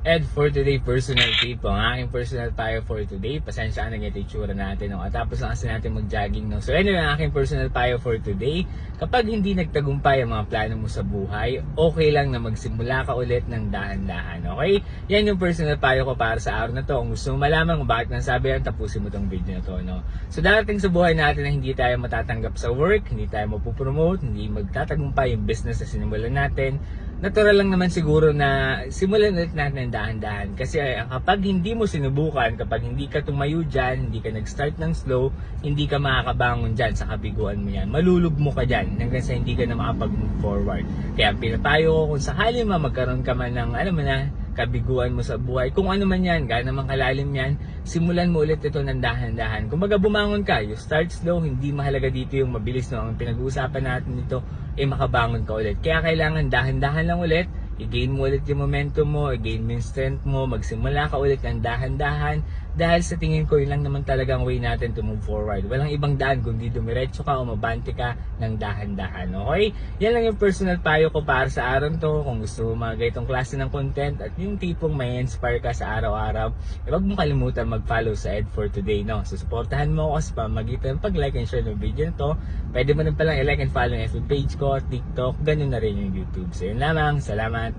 And for today, personal tip. Ang aking personal payo for today, pasensya na ganito yung tsura natin. No? At tapos lang kasi natin mag-jogging. No? So anyway, ang aking personal payo for today, kapag hindi nagtagumpay ang mga plano mo sa buhay, okay lang na magsimula ka ulit ng dahan-dahan. Okay? Yan yung personal payo ko para sa araw na to. Kung gusto mo malaman kung bakit nasabi yan, tapusin mo tong video na to. No? So darating sa buhay natin na hindi tayo matatanggap sa work, hindi tayo mapupromote, hindi magtatagumpay yung business na sinimulan natin, natural lang naman siguro na simulan ulit natin dahan-dahan. Kasi eh, kapag hindi mo sinubukan, kapag hindi ka tumayo dyan, hindi ka nag-start ng slow, hindi ka makakabangon dyan sa kabiguan mo yan. Malulugmo ka dyan hanggang sa hindi ka na makapag-move forward. Kaya pinapayo ko kung sakali ma magkaroon ka man ng, alam mo na, kabiguan mo sa buhay. Kung ano man yan, gaano man kalalim yan, simulan mo ulit ito ng dahan-dahan. Kung baga bumangon ka, you start slow, hindi mahalaga dito yung mabilis no. Ang pinag-uusapan natin dito, eh makabangon ka ulit. Kaya kailangan dahan-dahan lang ulit, i-gain mo ulit yung momentum mo, i-gain mo yung strength mo, magsimula ka ulit ng dahan-dahan dahil sa tingin ko yun lang naman talagang way natin to move forward. Walang ibang daan kundi dumiretso ka o mabante ka ng dahan-dahan. Okay? Yan lang yung personal payo ko para sa araw to. Kung gusto mo mga ganitong klase ng content at yung tipong may inspire ka sa araw-araw, eh, huwag mo kalimutan mag-follow sa Ed for Today. No? So, supportahan mo ako sa pamagitan pag-like and share ng video na to. Pwede mo rin palang i-like and follow yung FB page ko, TikTok, ganun na rin yung YouTube. So, yun lamang. Salamat.